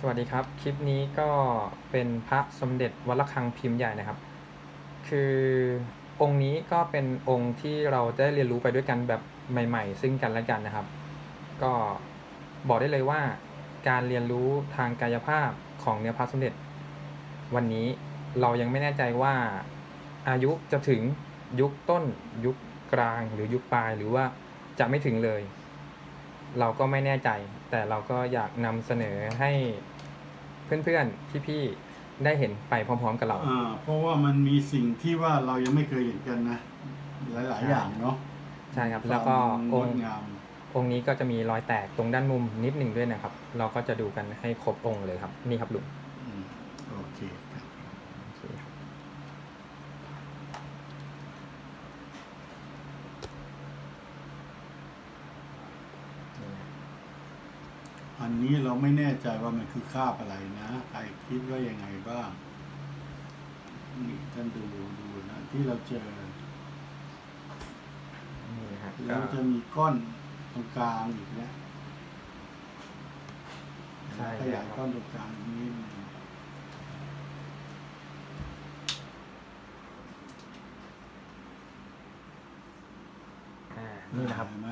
สวัสดีครับ คลิปนี้ก็เป็นพระสมเด็จวัดระฆังพิมพ์ใหญ่นะครับ คือองค์นี้ก็เป็นองค์ที่เราได้เรียนรู้ไปด้วยกันแบบใหม่ ๆ ซึ่งกันและกันนะครับ ก็บอกได้เลยว่า การเรียนรู้ทางกายภาพของเนื้อพระสมเด็จ วันนี้เรายังไม่แน่ใจว่าอายุจะถึงยุคต้นยุคกลางหรือยุคปลายหรือว่าจะไม่ถึงเลย เราก็ไม่แน่ใจ แต่เราก็อยากนำเสนอให้เพื่อนๆพี่ๆได้เห็นไปพร้อม ๆ กับเรา อ่าเพราะว่ามันมีสิ่งที่ว่าเรายังไม่เคยเห็นกันนะ หลาย ๆ อย่างเนาะใช่ครับ แล้วก็ความองงค์ดงามองค์นี้ก็จะมีรอยแตกตรงด้านมุมนิดหนึ่งด้วยนะครับ เราก็จะดูกันให้ครบองค์เลยครับ นี่ครับลุง อืมโอเคครับ โอเคครับ อั นนี้เราไม่แน่ใจว่ามันคือคราบอะไรนะ ใครคิดว่ายังไงบ้างนี่ท่านดูดูนะที่เราเจอ นี่นะครับแล้วก็จะมีก้อนตรงกลางอีกนะใช่ขยายคก้อรับนตรงกลางนิดนึงอ่านี่นะครับ เห็ไหม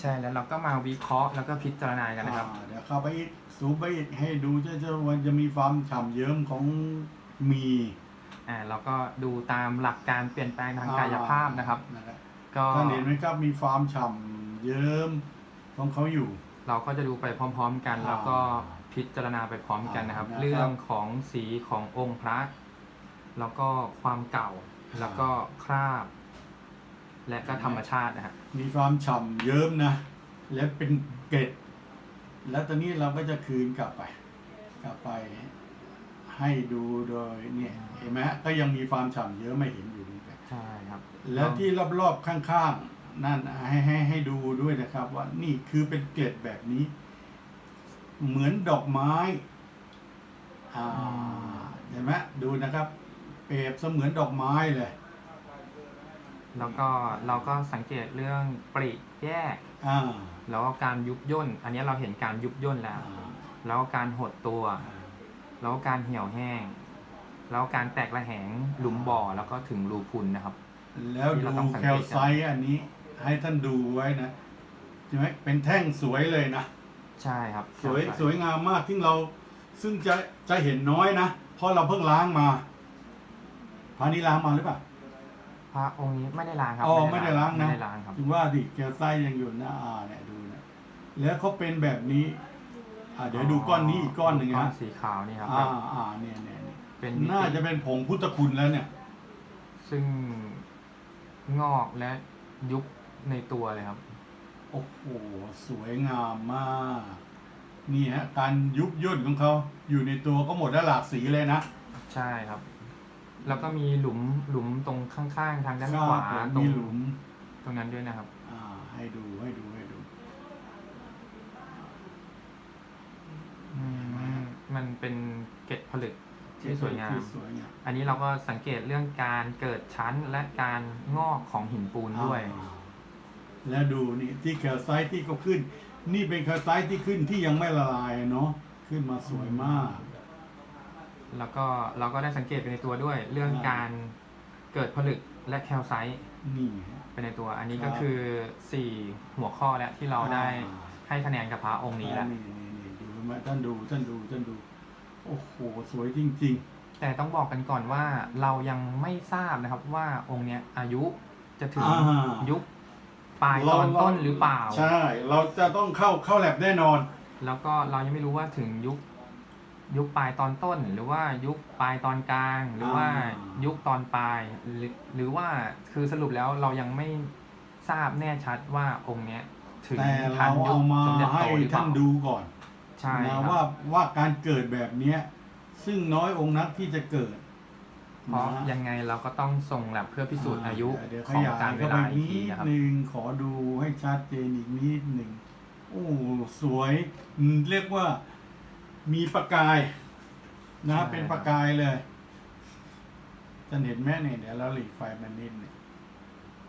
ใช่แล้วเราก็มาวิเคราะห์แล้วก็พิจารณากันนะครับ อ่าเดี๋ยวเข้าไปอีกซูมไปอีกให้ดูจะจะว่าจะมีความฉ่ำเยิ้มของมี อ่าเราก็ดูตามหลักการเปลี่ยนแปลงทางกายภาพนะครับ นะครับก็ท่านเห็นไหมครับมีความฉ่ำเยิ้มของเขาอยู่ เราก็จะดูไปพร้อม ๆ กัน อ่าแล้วก็พิจารณาไปพร้อมกันนะครับ อ่านะครับ เรื่องของสีขององค์พระ แล้วก็ความเก่าอ่าแล้วก็คราบ และก็ธรรมชาตินะฮะมีความฉ่ำเยิ้มนะ และเป็นเกล็ด แล้วตอนนี้เราก็จะคืนกลับไป กลับไปให้ดูโดยเนี่ยเห็นไหมฮะก็ยังมีความฉ่ำเยิ้มไม่เห็นอยู่นี่ครับใช่ครับแล้วที่รอบๆข้างๆนั่นให้ให้ให้ดูด้วยนะครับ ว่านี่คือเป็นเกล็ดแบบนี้ เหมือนดอกไม้อ่าเห็นไหมดูนะครับ เปรียบเสมือนดอกไม้เลย แล้วก็เราก็สังเกตเรื่องปริแยก อ่าแล้วก็การยุบย่น อันนี้เราเห็นการยุบย่นแล้วอ่าแล้วก็การหดตัว แล้วก็การเหี่ยวแห้ง แล้วการแตกระแหงหลุมบ่อแล้วก็ถึงรูพุนนะครับ แล้วที่ดูเราต้องสังแคเกตลไซต์อันนี้ ให้ท่านดูไว้นะใช่ไหมเป็นแท่งสวยเลยนะ ใช่ครับสวยใช่สวยงามมากที่เราซึ่งจะจะเห็นน้อยนะ เพราะเราเพิ่งล้างมาพานี้ล้างมาหรือเปล่า พระองค์นี้ไม่ได้ล้างครับอ๋อไม่ได้ล้างนะไม่ได้ล้างครับ ถึงว่าดิแกลไส้ยังอยู่นะอ่าเนี่ยดูนะแล้วเขาเป็นแบบนี้อ่าเดี๋ยวดูก้อนนี้อีกก้อนหนึ่งก้อนะนสีขาวนี่ครับอ่าอ่าเนี่ยเนี่ยเนี่ยเป็นมิติน่าจะเป็นผงพุทธคุณแล้วเนี่ย ซึ่งงอกและยุบในตัวเลยครับ โอ้โหสวยงามมาก นี่ฮะการยุบย่นของเขาอยู่ในตัวก็หมดแล้วหลากสีเลยนะ ใช่ครับ แล้วก็มีหลุมหลุมตรงข้างๆ ทางด้านคขรัวาบผมตรงมีหลุมตรงนั้นด้วยนะครับ อ่าให้ดูให้ดูให้ดู อืมมันเป็นเกล็ดผลึก ที่สวยงาม ที่สวยงามอันนี้เราก็สังเกตเรื่องการเกิดชั้นและการงอกของหินปูนด้วย อ่าแล้วดูนี่ที่แคลไซต์ที่เขาขึ้น นี่เป็นแคลไซต์ที่ขึ้นที่ยังไม่ละลายเนาะขึ้นมาสวยมาก แล้วก็เราก็ได้สังเกตไปในตัวด้วย เรื่องอ่าการเกิดผลึกและแคลไซต์นี่ฮะ ไปในตัว อันนี้ครัก็บคือสี่หัวข้อแล้วที่เราได้อ่าให้คะแนนกับพระองค์นี้แล้ว นี่นี่นี่ดูไหมท่านดูท่านดูท่านดู โอ้โห สวยจริง แต่ต้องบอกกันก่อนว่าเรายังไม่ทราบนะครับว่าองค์เนี้ยอายุจะๆถึงอ่ายุคปลายตอนต้นหรือเปล่าใช่ เราจะต้องเข้าเข้าแลบแน่นอน แล้วก็เรายังไม่รู้ว่าถึงยุค ยุคปลายตอนต้น หรือว่ายุคปลายตอนกลาง หรือว่าอ่ายุคตอนปลายหรือหรือว่าคือสรุปแล้วเรายังไม่ทราบแน่ชัดว่าองค์เนี้ยถึงแต่ทัเรานยุเอาคมาสมเด็จให้โตหรือเปท่าล่านดูก่อนใช่คนะรับว่าว่าการเกิดแบบเนี้ยซึ่งน้อยองค์นักที่จะเกิดเพราะนะยังไงเราก็ต้องส่งแลบเพื่อพิสูจน์อายุเดี๋ยวขของยายการเวเข้าไปลาอีกนิทีดนะครับหนึ่งขอดูให้ชัดเจนอีกนิดหนึ่งโอ้สวยอืมเรียกว่า มีประกายนะใช่ครับเป็นประกายเลยท่านเห็นไหมเนี่ยเดี๋ยวเราหลีกไฟมันนิดหนึ่ง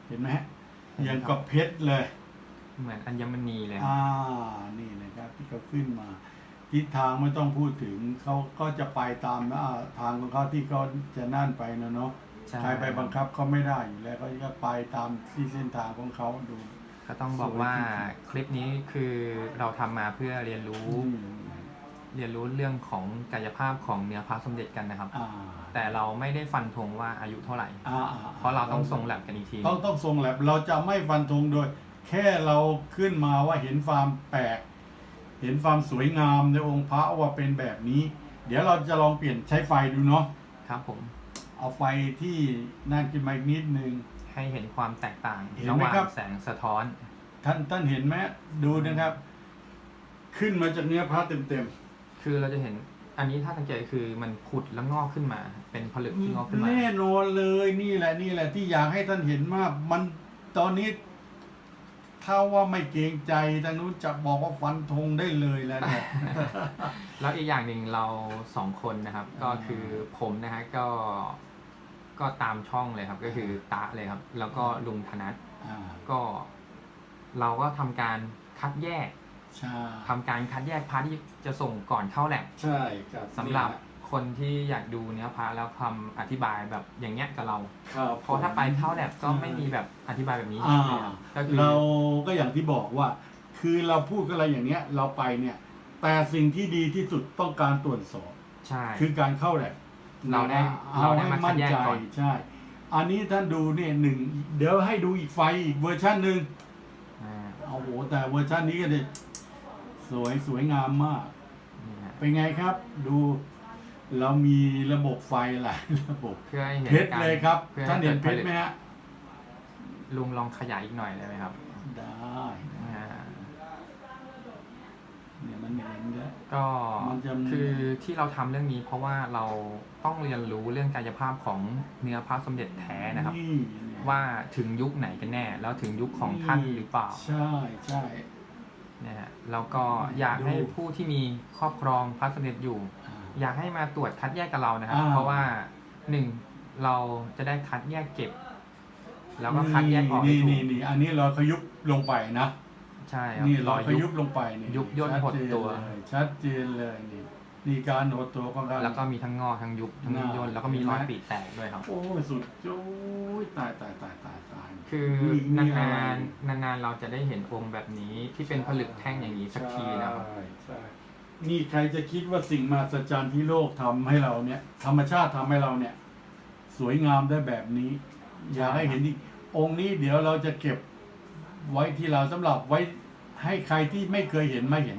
เห็นไหมฮะอย่างกับเพชรเลย เหมือนอัญมณีเลย อ่า นี่นะครับที่เขาขึ้นมา ทิศทางไม่ต้องพูดถึงเขาก็จะไปตามอ่าทางของเขาที่เขาจะนั่นไปนะเนาะใช่ ใครไปบังคับเขาไม่ได้อยู่แล้วเขาก็ไปตามที่เส้นทางของเขาดู ก็ต้องบอกว่าคลิปนี้คือเราทำมาเพื่อเรียนรู้อืม เรียนรู้เรื่องของกายภาพของเนื้อพระสมเด็จกันนะครับ อ่าแต่เราไม่ได้ฟันธงว่าอายุเท่าไหร่ อ่าอ่เพราะเราต้องทรงแลบกันอีกที ต้องต้องทรงแลบเราจะไม่ฟันธงโดย แค่เราขึ้นมาว่าเห็นความแปลก เห็นความสวยงามในองค์พระว่าเป็นแบบนี้ เดี๋ยวเราจะลองเปลี่ยนใช้ไฟดูเนาะครับผมเอาไฟที่นั่นขึ้นมาอีกนิดนึง ให้เห็นความแตกต่างเห็นระไหหมว่างครับ แสงสะท้อนท่านท่านเห็นไหมดูนะครับ ขึ้นมาจากเนื้อพระเต็ม คือเราจะเห็นอันนี้ถ้าสังเกตคือมันผุดแล้วงอกขึ้นมา เป็นผลึกที่งอกขึ้นๆมา แน่นอนเลยนี่แหละนี่แหละที่อยากให้ท่านเห็นมากมันตอนนี้ถ้าว่าไม่เกรงใจทางนู้นจะบอกว่าฟันธงได้เลยแล้วเนี่ย แล้วอีกอย่างหนึ่งเราสองคนนะครับ ก็อ่าคือผมนะฮะก็ก็ตามช่องเลยครับ ก็คือตะเลยครับ แล้วก็ลุงธนัทอ่าก็เราก็ทำการคัดแยก ใช่ทำการคัดแยกพาร์ทที่จะส่งก่อนเข้าแลบใช่ครับสำหรับคนที่อยากดูเนื้อพาร์ทแล้วคำอธิบายแบบอย่างเงี้ยกับเรา ครับเพราะถ้าไปเข้าแลบก็ไม่มีแบบอธิบายแบบนี้อ่าเลยครับก็คือ เราก็อย่างที่บอกว่า คือเราพูดอะไรอย่างเนี้ย เราไปเนี่ย แต่สิ่งที่ดีที่สุดต้องการตรวจสอบ ใช่ คือการเข้าแลบเราได้เอาเราได้ให้มาคัมั่ดนแยกใจก่อน ใช่ อันนี้ท่านดูเนี่ยหนึ่งเดี๋ยวให้ดูอีกไฟอีกเวอร์ชันหนึ่ง อ่าโอ้โหแต่เวอร์ชันนี้ก็เนี่ย สวยสวยงามมาก นี่ฮะเป็นไงครับ ดูเรามีระบบไฟหลายระบบเพื่อให้เห็นเพชรการเลยครับพื่อท่านเห็นเพกิชดรไหมฮะ ลุงลองขยายอีกหน่อยได้ไหมครับได้อ่าเนี่ยมันเห็นแล้ว ก็มันจะ คือที่เราทำเรื่องนี้เพราะว่าเราต้องเรียนรู้เรื่องกายภาพของเนื้อพระสมเด็จแท้นะครับ นี่เนี่ยว่าถึงยุคไหนกันแน่ แล้วถึงยุคของท่านหรือเปล่า ใช่ใช่ นะฮะแล้วก็อยากให้ดูผู้ที่มีครอบครองพระสมเด็จอยู่อ่าอยากให้มาตรวจคัดแยกกับเรานะครับ อ่า เพราะว่าหนึ่งเราจะได้คัดแยกเก็บ แล้วก็คัดแยกออกให้นี่ถูนี่กนี่อันนี้เราขยุบลงไปนะ ใช่ครับนี่รเราอยขยุยุบ บลงไปนี่ยุบย่นหดตัว ชัดเจนเลยชัดเจนเลยนี่นี่การหดตัวของการ แล้วก็มีทั้งงอทั้งยุบทั้งน่าย่นแล้วก็มีเห็นไหมรอยปีแตกด้วยครับ โอ้ยสุดโอ้ยตายตายตายตายตาย คือมีนานอะไรๆนานๆเราจะได้เห็นองค์แบบนี้ที่เป็นผลึกแท่งอย่างนี้สักทีนะครับ ใช่ใช่นี่ใครจะคิดว่าสิ่งมหัศจรรย์ที่โลกทำให้เราเนี่ย ธรรมชาติทำให้เราเนี่ย สวยงามได้แบบนี้ อยากให้เห็นอีกองค์นี้เดี๋ยวเราจะเก็บไว้ที่เราสำหรับไว้ให้ใครที่ไม่เคยเห็นมาเห็น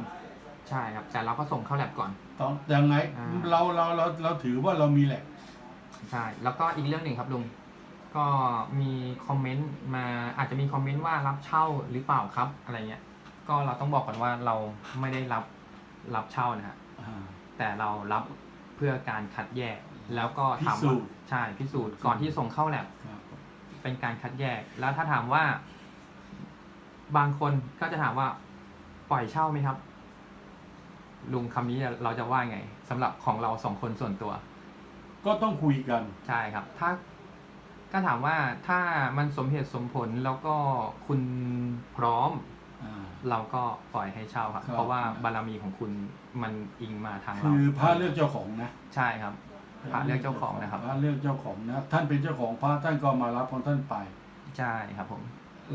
ใช่ครับ แต่เราก็ส่งเข้าแลบก่อน ต้องยังไงอ่า เราเราเราเราถือว่าเรามีแหละ ใช่ แล้วก็อีกเรื่องหนึ่งครับลุง ก็มีคอมเมนต์มาอาจจะมีคอมเมนต์ว่ารับเช่าหรือเปล่าครับอะไรเงี้ยก็เราต้องบอกก่อนว่าเราไม่ได้รับรับเช่านะฮะแต่เรารับเพื่อการคัดแยก แล้วก็ถามพิสูว่าจน์ ใช่พิสูจน์ก่อนที่ส่งเข้าแลบ ครับ เป็นการคัดแยก แล้วถ้าถามว่า บางคนก็จะถามว่า ปล่อยเช่าไหมครับ ลุงคำนี้เราจะว่าไงสำหรับของเราสองคนส่วนตัว ก็ต้องคุยกัน ใช่ครับ ถ้า ก็ถามว่าถ้ามันสมเหตุสมผลแล้วก็คุณพร้อม อ่า เราก็ปล่อยให้เช่าครับ ครับ เพราะว่าบารมีของคุณมันอิงมาทางเราคือพระเลือกเจ้าของนะใช่ครับพระเลือกเจ้าของนะครับ พระเลือกเจ้าของนะท่านเป็นเจ้าของพระท่านก็มารับของท่านไป ใช่ครับผม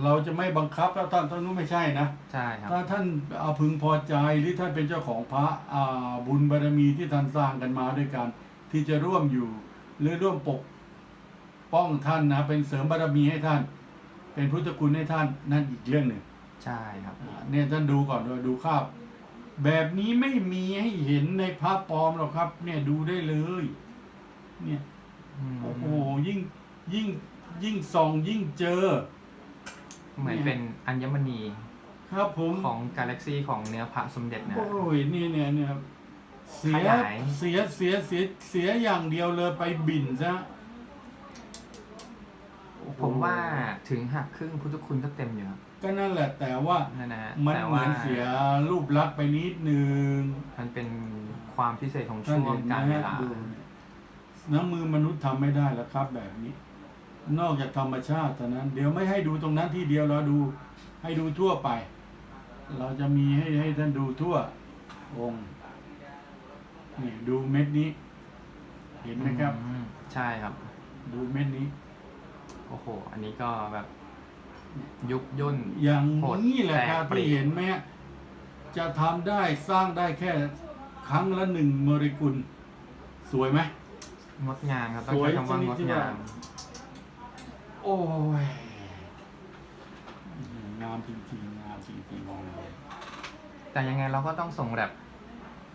เราจะไม่บังคับแล้วท่านท่านนู้นไม่ใช่นะ ใช่ครับ ถ้าท่านเอาพึงพอใจหรือท่านเป็นเจ้าของพระอ่าบุญบารมีที่ท่านสร้างกันมาด้วยกัน ที่จะร่วมอยู่ หรือร่วมปก ป้องท่านนะเป็นเสริมบารมีให้ท่าน เป็นพุทธคุณให้ท่านนั่นอีกเรื่องหนึ่งใช่ครับ อ่าเนี่ยท่านดูก่อนด้วยดูภาพแบบนี้ไม่มีให้เห็นในพระปลอมหรอกครับ เนี่ยดูได้เลย เนี่ยโอ้โหยิ่งยิ่งยิ่งส่องยิ่งเจอ เหมือนเป็นอัญมณีครับผม ของกาแล็กซี่ของเนื้อพระสมเด็จนะ โอ้ยนี่เนี่ยเนี่ยเสียขยาย เสียเสียเสียเสียอย่างเดียวเลยไปบิ่นซะโอ้โห ผมว่าถึงหักครึ่งพุทธคุณก็เต็มอยู่ครับก็นั่นแหละแต่ว่านั่นนะฮะมันแต่เหมืว่าอนเสียรูปลักษณ์ไปนิดนึงมันเป็นความพิเศษของท่านช่วงเห็นไหมการเวฮะลา ดูเนี่ยน้ำมือมนุษย์ทำไม่ได้แล้วครับ แบบนี้ นอกจากธรรมชาติเท่านั้น เดี๋ยวไม่ให้ดูตรงนั้นที่เดียวเราดู ให้ดูทั่วไป เราจะมีให้ให้ท่านดูทั่วองค์นี่ดูเม็ดนี้ เห็นไหมครับ อืมใช่ครับ ดูเม็ดนี้ โอ้โห อันนี้ก็แบบยุบย่น อย่างโหดนี้แหละครับแตกปลีที่เห็นไหมฮะจะทำได้สร้างได้แค่ครั้งละหนึ่งโมเลกุล สวยไหมงดงามครับ ต้องสวยใช้คำว่าชนิดงดที่ว่างาม โอ้ย งามจริงๆ งามจริงๆเลยแต่ยังไงเราก็ต้องส่งแรป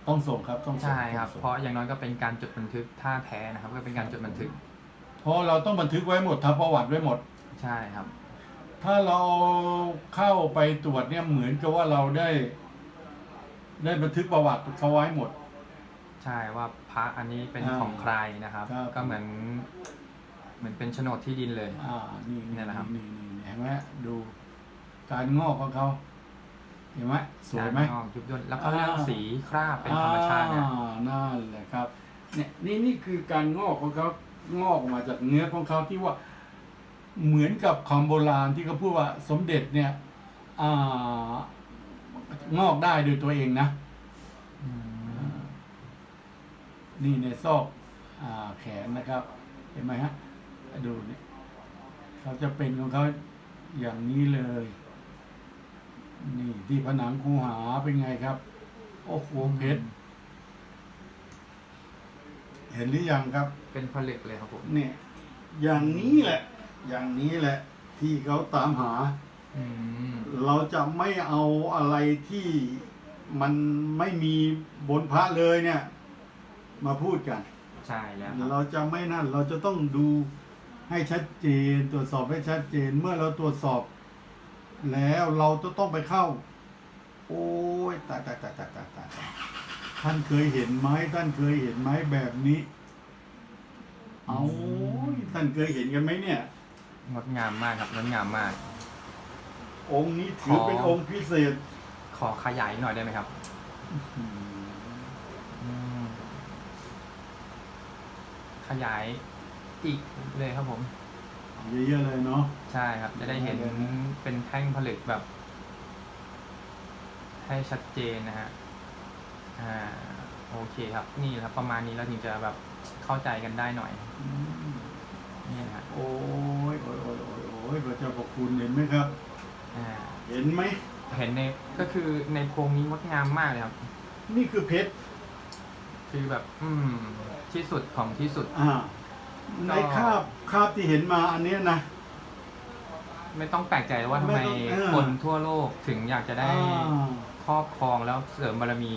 ต้องส่งครับ ต้องส่งใช่ครับต้องส่งเพราะอย่างน้อยก็เป็นการจดบันทึกท่าแท้นะครับ ก็เป็นการจดบันทึก เพราะเราต้องบันทึกไว้หมดทำประวัติไว้หมด ใช่ครับ ถ้าเราเข้าไปตรวจเนี่ยเหมือนกับว่าเราได้ ได้บันทึกประวัติเขาไว้หมด ใช่ว่าพระอันนี้เป็นอ่าของใครนะครับ ครับ ก็เหมือน เหมือนเป็นโฉนดที่ดินเลย อ่า นี่เนี่ยแหละครับ นี่นี่นี่เห็นไหมดูการงอกของเขาเห็นไหมสวยไหมการงอกยุบย่นแล้วก็เรื่องอ่า สีคราบเป็นธรรมชาติเนี่ย อ่านั่นแหละครับ เนี่ยนี่นี่คือการงอกของเขา งอกออกมาจากเนื้อของเขาที่ว่าเหมือนกับคำโบราณที่เขาพูดว่าสมเด็จเนี่ยอ่างอกได้โดยตัวเองนะอืมนี่ในซอกอ่าแขนนะครับ เห็นไหมฮะ ดูเนี่ยเขาจะเป็นของเขาอย่างนี้เลย นี่ที่ผนังคูหาเป็นไงครับ โอ้โหเพชรเห็นหรือยังครับ เป็นผลึกเลยครับผม เนี่ย อย่างนี้แหละ อย่างนี้แหละ ที่เขาตามหา อืม เราจะไม่เอาอะไรที่มันไม่มีบนพระเลยเนี่ย มาพูดกัน ใช่แล้วครับ เราจะไม่นั่น เราจะต้องดูให้ชัดเจน ตรวจสอบให้ชัดเจน เมื่อเราตรวจสอบ แล้วเราจะต้องไปเข้า โอ้ยตายตายตายตายตายตายตายท่านเคยเห็นไหมท่านเคยเห็นไหมแบบนี้ เอาท่านเคยเห็นกันไหมเนี่ย งดงามมากครับงดงามมาก องค์นี้ถือเป็นขอองค์พิเศษ ขอขยายหน่อยได้ไหมครับอืมอืมขยายอีกเลยครับผมเอาเยอะๆเลยเนาะใช่ครับ จะได้เห็นได้เลยนะเป็นแท่งผลึกแบบ ให้ชัดเจนนะฮะอ่าโอเคครับ นี่ครับ ประมาณนี้เราถึงจะแบบ เข้าใจกันได้หน่อยอืมนี่นะฮะโอ้ยโอ้ยโอ้ยโอ้ยโอ้ยพระเจ้าพระคุณเห็นไหมครับ อ่าเห็นไหม เห็นในก็คือในโครงนี้งดงามมากเลยครับ นี่คือเพชร คือแบบ อืม ที่สุดของที่สุด อ่า ในคราบคราบที่เห็นมาอันเนี้ยนะ ไม่ต้องแปลกใจว่าทำไมไม่ต้องเออ คนทั่วโลกถึงอยากจะได้อ่าครอบครองแล้วเสริมบารมี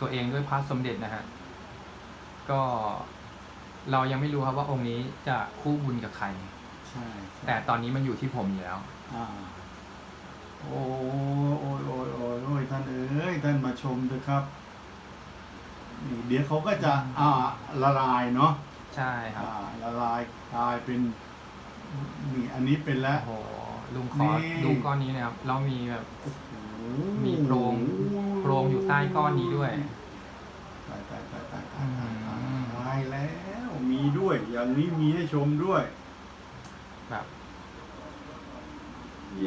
ตัวเองด้วยพระสมเด็จนะฮะก็ เรายังไม่รู้ครับว่าองค์นี้จะคู่บุญกับใคร ใช่ใช่แต่ตอนนี้มันอยู่ที่ผมอยู่แล้ว อ่าโอ้ยโอ้ยโอ้ยโอ้ยโอ้ยท่านเอ้ยท่านมาชมเถอะครับนี่เดี๋ยวเขาก็จะอ่าละลายเนาะใช่ครับอ่าละลายกลายเป็นนี่อันนี้เป็นแล้ว โอ้โหลุงขอนี่ ดูก้อนนี้นะครับ เรามีแบบโอ้โหมีโพรงโพรงอยู่ใต้ก้อนนี้ด้วย ตายตายตายตายตา อื ย ม ตายตายแล้ว มี ด้วย อย่างนี้มีให้ชมด้วยแบบ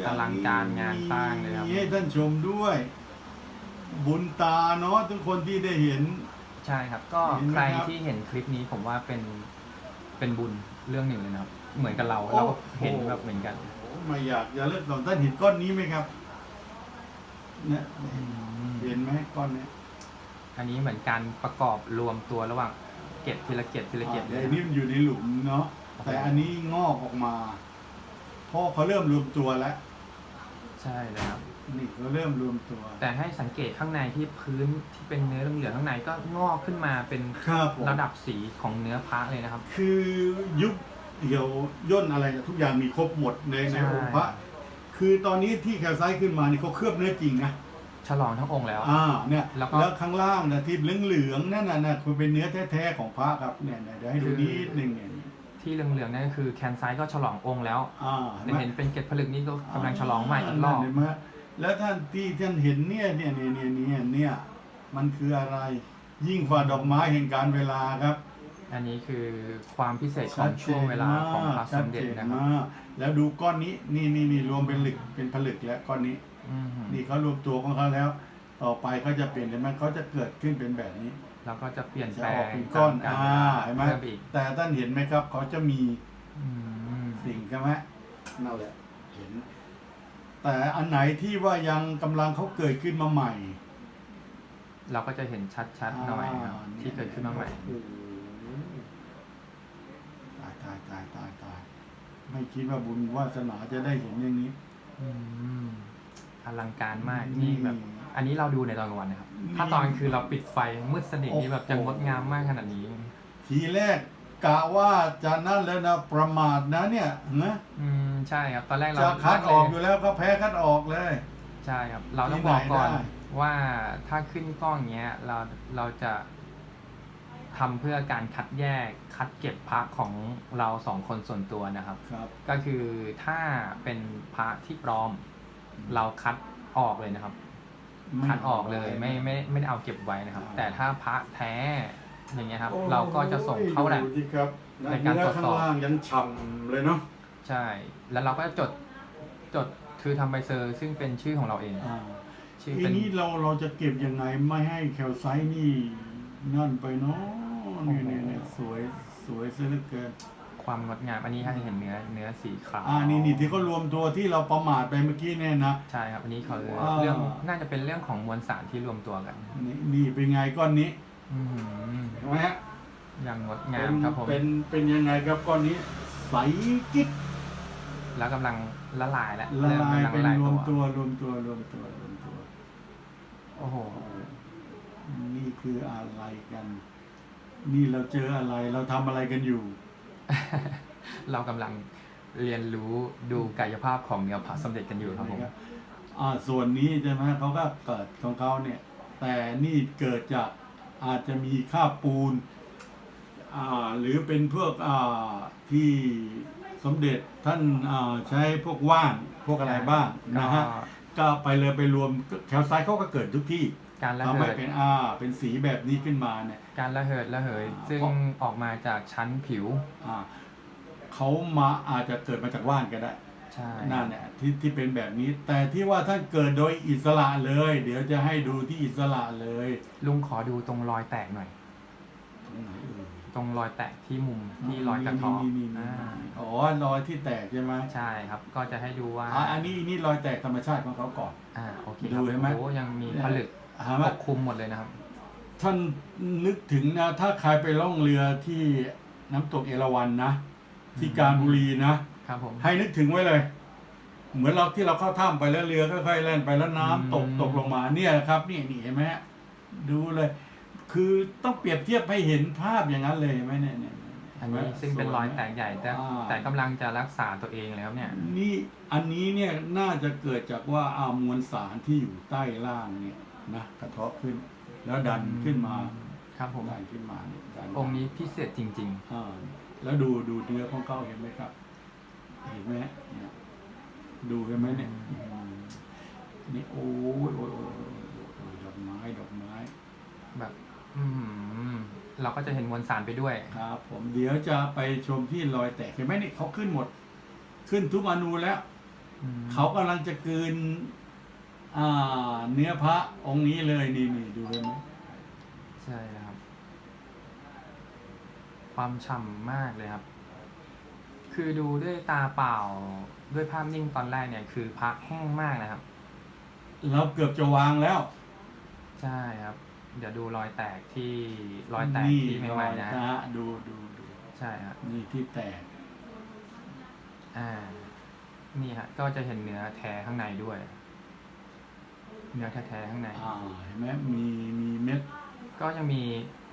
อลังการงานสร้างเลยครับ มีให้ท่านชมด้วย บุญตาเนาะทุกคนที่ได้เห็น ใช่ครับ ก็เห็นไหมใครครับที่เห็นคลิปนี้ผมว่าเป็นเป็นบุญเรื่องหนึ่งเลยนะครับ เหมือนกับเราเราก็เห็นแบบเหมือนกันโอ้ไม่อยากจะเลิกต่อท่านเห็นก้อนนี้ไหมครับเนี่ยเห็นไหมก้อนเนี้ยอันนี้เหมือนการประกอบรวมตัวระหว่างเก ล็ดทีละเกล็ดทีละเกล็ดเลอ่ายนะนี่มันอยู่ในหลุมเนาะแต่อันนี้งอกออกมาเพราะเขาเริ่มรวมตัวแล้วใช่เลยครับนี่เขาเริ่มรวมตัวแต่ให้สังเกตข้างในที่พื้นที่เป็นเนื้อเหลืองๆข้างในก็งอกขึ้นมาเป็นครับผมระดับสีของเนื้อพระเลยนะครับ คือยุคเดี่ยวย่นอะไรเนี่ยทุกอย่างมีครบหมดในในใช่ องค์พระคือตอนนี้ที่แคลไซต์ขึ้นมานี่เขาเคลือบเนื้อจริงนะ ฉลองทั้งองค์แล้ว อ่าเนี่ยแล้วก็แล้วข้างล่างนะที่เหลืองๆนั่นน่ะนะคือเป็นเนื้อแท้ๆของพระครับเนี่ยเนี่ยเดี๋ยวให้ดูนิดนึงเนี่ยที่เหลืองๆนั่นก็คือแคนไซต์ก็ฉลององค์แล้วอ่าแต่เห็นเป็นเกล็ดผลึกนี่ก็กำลังฉลองใหม่อีกรอบเห็นไหมแล้วท่านที่ท่านเห็นเนี่ยเนี่ยเนี่ยเนี่ยเนี่ยเนี่ยมันคืออะไร ยิ่งกว่าดอกไม้แห่งการเวลาครับอันนี้คือความพิเศษของช่วงเวลาของพระสชัดมเด็จเจนนะครับมากแล้วดูก้อนนี้นี่นี่นี่รวมเป็นหลึกเป็นผลึกแล้วก้อนนี้ อืมนี่เขารวมตัวของเขาแล้ว ต่อไปเขาจะเปลี่ยนเลยไหมเขาจะเกิดขึ้นเป็นแบบนี้เราก็จะเปลี่ยนจะแปลออกงเป็นก้อนตามอ่าการเห็นไหมเพิ่มอีกแต่ท่านเห็นไหมครับเขาจะมีอืมสิ่งใช่ไหมนั่นแหละเห็น แต่อันไหนที่ว่ายังกำลังเขาเกิดขึ้นมาใหม่เราก็จะเห็นชัดๆหน่อยนะครับาที่เกิดขึ้นมาใหม่ โอ้โหตายตายตายตายตายไม่คิดว่าบุญวาสนาจะได้เห็นอย่างนี้ อืม อลังการมากนี่นี่แบบ อันนี้เราดูในตอนกลางวันนะครับนี่ถ้าตอนกลางคือเราปิดไฟมืดสนิทนี่แบบจะโอ้โหงดงามมากขนาดนี้ ทีแรกกะว่าจะนั่นแล้วนะประมาทนะเนี่ยนะอืมใช่ครับ ตอนแรกเราจะคัดออกอเลยู่แล้วก็แพ้คัดออกเลย ใช่ครับ เราต้องที่บอกก่อนไหนได้ว่าถ้าขึ้นกล้องเงี้ยเราเราจะทำเพื่อการคัดแยกคัดเก็บพระของเราสองคนส่วนตัวนะครับครับก็คือถ้าเป็นพระที่ปลอม เราคัดออกเลยนะครับ คัดออกเลยไม่ไม่ไม่ได้เอาเก็บไว้นะครับอ่าแต่ถ้าพระแท้อย่างเงี้ยครับโอ้เราก็จะส่งเข้าแลบดูสิครับในการตรวจสอบเนื้ข้างล่างยังฉ่ำเลยเนาะใช่ แล้วเราก็จดจดคือทำใบเซอร์ ซึ่งเป็นชื่อของเราเองอ่าชื่อทีเป็นนี้เราเราจะเก็บยังไงไม่ให้แคลไซต์นี่นั่นไปเนาะเนี่ยเนี่ยเนี่ยสวยสวยซะเหลือเกิน ความงดงามอันนี้ให้เห็นเนื้อเนื้อสีขาวอ่านี่นี่ที่เขารวมตัวที่เราประมาทไปเมื่อกี้เนี่ยนะ ใช่ครับอันนี้เขาว้าว เรื่องน่าจะเป็นเรื่องของมวลสารที่รวมตัวกันนี่นี่เป็นไงก้อนนี้อืมเห็นไหมฮะอย่างงดเป็งามนครับผมเป็นเป็นยังไงครับก้อนนี้ ใสกิ๊กแล้วกำลังละลายแล้วละเริ่มลายกำลังเป็นละลายรวมตัตัววรวมตัวรวมตัวรวมตัว โอ้โห นี่คืออะไรกัน นี่เราเจออะไรเราทำอะไรกันอยู่ เรากำลังเรียนรู้ดูกายภาพของเนื้อผาสมเด็จกันอยู่ครับผม อ่าส่วนนี้ใช่ไหมเขาก็เกิดของเขาเนี่ย แต่นี่เกิดจากอาจจะมีค่าบปูนอ่าหรือเป็นพวกอ่าที่สมเด็จท่านอ่าใช้พวกว่านพวกอะไรบ้างนะฮะก็ก็ไปเลยไปรวมแคลไซต์เขาก็เกิดทุกที่ การระทำเหิให้ดเป็นอ่าเป็นสีแบบนี้ขึ้นมาเนี่ย การระเหิดระเหย อ่าซึ่งเพราะ ออกมาจากชั้นผิวอ่าเขามาอาจจะเกิดมาจากว่านก็ได้ใช่นั่นแหละที่ที่เป็นแบบนี้ แต่ที่ว่าท่านเกิดโดยอิสระเลย เดี๋ยวจะให้ดูที่อิสระเลยลุงขอดูตรงรอยแตกหน่อย ตรงไหนเอ่ย ตรงรอยแตกที่มุมที่รอยกระเทอนี่นี่นี่อ่านี่อ๋อ รอยที่แตกใช่ไหมใช่ครับก็จะให้ดูว่าอ่าอันนี้อันนี้รอยแตกธรรมชาติของเขาก่อน อ่าโอเคดูครับเห็นไหม โอ้ยังมีผลึกหา ปว่ากคลุมหมดเลยนะครับ ท่านนึกถึงนะถ้าใครไปล่องเรือที่น้ำตกเอราวัณนะ ที่การบุรีนะ ครับผมให้นึกถึงไว้เลย เหมือนเราที่เราเข้าถ้ำไปแล้วเรือค่อยๆแล่นไปแล้วน้ำตกอืมตกลงมาเนี่ยครับนี่นี่เห็นไหมฮะดูเลย คือต้องเปรียบเทียบให้เห็นภาพอย่างนั้นเลยเห็นไหมเนี่ยเนี่ยเนี่ยอันนี้ซึ่งเป็นรอยแตกใหญ่แต่อ่า แต่กำลังจะรักษาตัวเองแล้วเนี่ย นี่อันนี้เนี่ยน่าจะเกิดจากว่าอามวลสารที่อยู่ใต้ล่างเนี่ย นะกระเทาะขึ้น แล้วดันขึ้นมาครับผมดันขึ้นมาเนี่ยดันองค์นี้พิเศษจริง อ่าแล้วดูดูเนื้อของเขาเห็นไหมครับ เห็นไหมเนี่ยดูเห็นไหมเนี่ยอืมนี่โอ้ยโอ้ยโอ้ยโอ้ยโอ้ยดอกไม้ดอกไม้ ๆ แบบ อืมเราก็จะเห็นมวลสารไปด้วย ครับผมเดี๋ยวจะไปชมที่รอยแตกเห็นไหมนี่เขาขึ้นหมด ขึ้นทุกอนูแล้วอืมเขากำลังจะกลืน อ่า เนื้อพระองค์นี้เลยนี่นี่ดูเห็นไหมใช่ครับ ความฉ่ำมากเลยครับ คือดูด้วยตาเปล่าด้วยภาพนิ่งตอนแรกเนี่ย คือพระแห้งมากนะครับ เราเกือบจะวางแล้วใช่ครับ เดี๋ยวดูรอยแตกที่รอยแตกนี่ที่ใหม่ๆนะ รอยแตกดูดูดูใช่ครับ นี่ที่แตก อ่า นี่ฮะก็จะเห็นเนื้อแท้ข้างในด้วย เนื้อแท้ๆข้างในอ่าเห็นไหมมีมีเม็ดก็ยังมี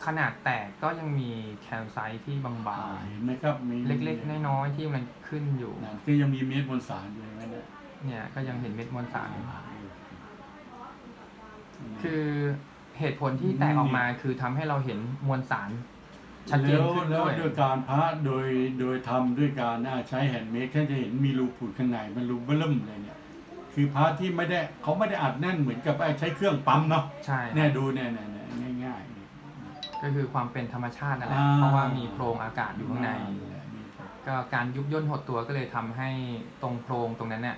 ขนาดแตกก็ยังมีแคลไซต์ที่บาอ่างเห็นไหมครับมีๆ เล็กๆ น้อยๆที่มันขึ้นอยู่นั่นก็ยังมีเม็ดมวลสารอยู่เห็นไหมเนี่ยเนี่ยก็ยังเห็นเม็ดมวลสารอ่าคือเหตุผลที่แตกออกมาคือทำให้เราเห็นมวลสาร ชัดเจนแล้วขึ้นแล้วด้วยด้วยการพระโดยโดยทำด้วยการอ่าใช้แฮนด์เมดแค่จะเห็นมีรูผุดข้างในมันรูเบิ่มเลยเนี่ย คือพระที่ไม่ได้เขาไม่ได้อัดแน่นเหมือนกับไอ้ใช้เครื่องปั๊มเนาะใช่เนี่ยดูเนี่ยเนี่ยเนี่ยง่ายๆเนี่ยก็คือความเป็นธรรมชาตินั่นแหละอ่า เพราะว่ามีโพรงอากาศอยู่ข้างในแหละนี่ครับก็การยุบย่นหดตัวก็เลยทำให้ตรงโพรงตรงนั้นเนี่ย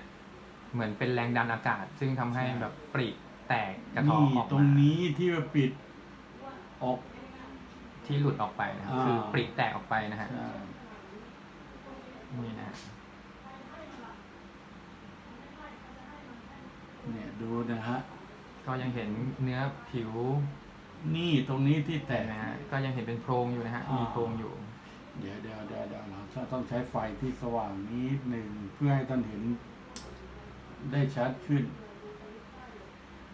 เหมือนเป็นแรงดันอากาศ ซึ่งทำให้แบบปริแตกกระเทอนี่ออกตรงมานี้ที่ว่าปิดออก ที่หลุดออกไปนะครับอ่าคือปริแตกออกไปนะฮะอ่านี่นะฮะ เนี่ยดูนะฮะ ก็ยังเห็นเนื้อผิวนี่ตรงนี้ที่แตกนะฮะก็ยังเห็นเป็นโพรงอยู่นะฮะอ่ามีมีโพรงอยู่ เดี๋ยวเดี๋ยวเดี๋ยวเดี๋ยวเราต้องใช้ไฟที่สว่างนิดหนึ่งเพื่อให้ท่านเห็นได้ชัดขึ้น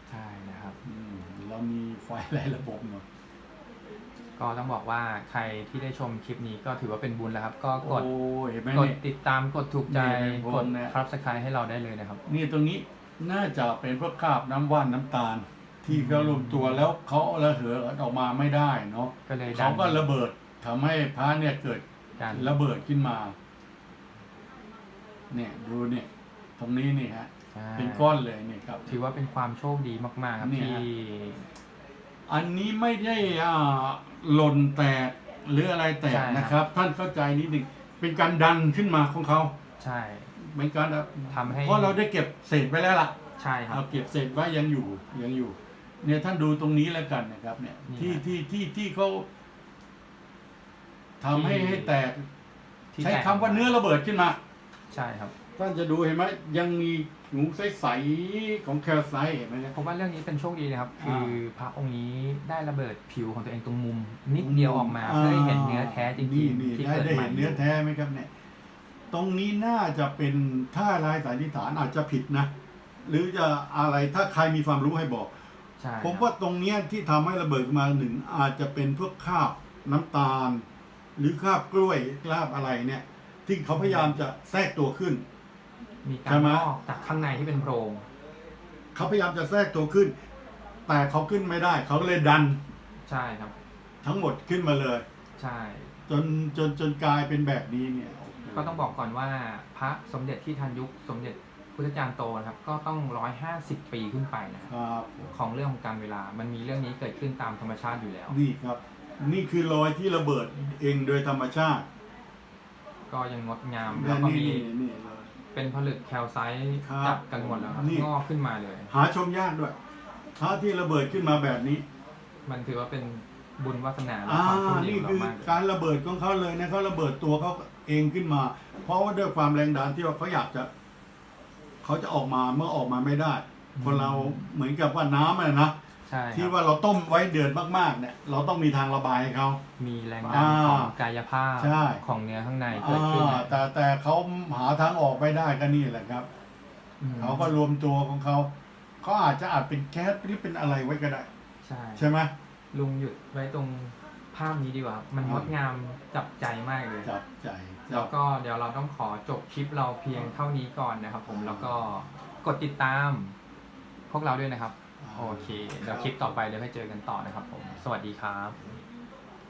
ใช่นะครับอืมเรามีไฟหลายระบบหน่อยก็ต้องบอกว่าใครที่ได้ชมคลิปนี้ก็ถือว่าเป็นบุญแล้วครับ ก็กดโอ้เห็นไหมกดเนี่ย ติดตามกดถูกใจเนี่ยผมกดเนี่ยครับสไครให้เราได้เลยนะครับ นี่ตรงนี้ น่าจะเป็นพวกคราบน้ำว่านน้ำตาล ที่เขารวมตัวแล้วเขาระเหยออกมาไม่ได้เนาะก็เลยดัเขานก็ระเบิดทำให้พระเนี่ยเกิดกันระเบิดขึ้นมา เนี่ยดูเนี่ยตรงนี้นี่ฮะ ใช่เป็นก้อนเลยเนี่ยครับ ถือว่าเป็นความโชคดีมากๆครับเนี่ย ที่อันนี้ไม่ได้อ่าหล่นแตกหรืออะไรแตกนะครับ ท่านเข้าใจนิดหนึ่งเป็นการดันขึ้นมาของเขา ใช่ เป็นการทำให้เพราะเราได้เก็บเศษไว้แล้วล่ะใช่ครัเอาบเก็บเศษไว้ยังอยู่ยังอยู่ เนี่ยท่านดูตรงนี้แล้วกันนะครับ เนี่ย นี่ที่ฮะที่ที่ที่เขาทำให้ที่ ให้แตก ที่ใช้แตกคำว่าเนื้อระเบิดขึ้นมา ใช่ครับ ท่านจะดูเห็นไหมยังมีหนูใสๆของแคลไซต์เห็นไหมเนี่ยผมว่าเรื่องนี้เป็นโชคดีนะครับ อ่าคือพระองค์นี้ได้ระเบิดผิวของตัวเองตรงมุม นิดเดียวออกมาเพื่อให้เห็นเนื้อแท้จริงนี่ๆนี่ที่ได้เกิดได้ใหม่เห็นเนื้อแท้ไหมครับเนี่ย ตรงนี้น่าจะเป็นถ้าลายสายนิฐานอาจจะผิดนะ หรือจะอะไรถ้าใครมีความรู้ให้บอก ใช่ผมครับว่าตรงเนี้ยที่ทำให้ระเบิดขึ้นมาหนึ่งอาจจะเป็นพวกคราบน้ำตาล หรือคราบกล้วยคราบอะไรเนี่ย ที่เขาพยายามจะแทรกตัวขึ้น มีกาใช่รไหมลอกจากข้างในที่เป็นโพรง เขาพยายามจะแทรกตัวขึ้น แต่เขาขึ้นไม่ได้ เขาก็เลยดันใช่ครับ ทั้งหมดขึ้นมาเลย ใช่ จนจนจนกลายเป็นแบบนี้เนี่ยโโห ก็ต้องบอกก่อนว่าพระสมเด็จที่ทันยุคสมเด็จพุทธจารย์โตนะครับ ก็ต้องร้อยห้าสิบปีขึ้นไปนะครับครับของเรื่องของการเวลา มันมีเรื่องนี้เกิดขึ้นตามธรรมชาติอยู่แล้ว นี่ครับ นี่คือรอยที่ระเบิดเองโดยธรรมชาติก็ยังงดงามและแล้วก็นี่มีนี่นี่เลยเป็นผลึกแคลไซต์ครับจับกันหมดแล้วครับนี่ งอกขึ้นมาเลย หาชมยากด้วยพระที่ระเบิดขึ้นมาแบบนี้มันถือว่าเป็นบุญวาสนาและอ่าความโชคดีนี่ของคือเรามากการระเบิดของเขาเลยนะเขาระเบิดตัวเขา เองขึ้นมา เพราะว่าด้วยความแรงดันที่ว่าเขาอยากจะ เขาจะออกมาเมื่อออกมาไม่ได้ คนเราเหมือนกับว่าน้ำอะนะใช่ที่ครับว่าเราต้มไว้เดือดมากๆ เนี่ย เราต้องมีทางระบายให้เขา มีแรงดันอ่าของกายภาพใช่ ของเนื้อข้างในเกิดขึ้นอ่าแต่แต่เขาหาทางออกไม่ได้ก็นี่แหละครับ อืมเขาก็รวมตัวของเขา เขาอาจจะอาจเป็นแก๊สหรือเป็นอะไรไว้ก็ได้ ใช่ใช่ไหม ลุงหยุดไว้ตรงภาพนี้ดีกว่า มันอ่างงดงามจับใจมากเลย จับใจจั แล้วก็เดี๋ยวเราต้องขอจบคลิปเราเพียงเท่านี้ก่อนนะครับ ผมแล้วก็กดติดตาม พวกเราด้วยนะครับ โอเค เดี๋ยวคลิปต่อไปเดี๋ยวให้เจอกันต่อนะครับผม สวัสดีครับ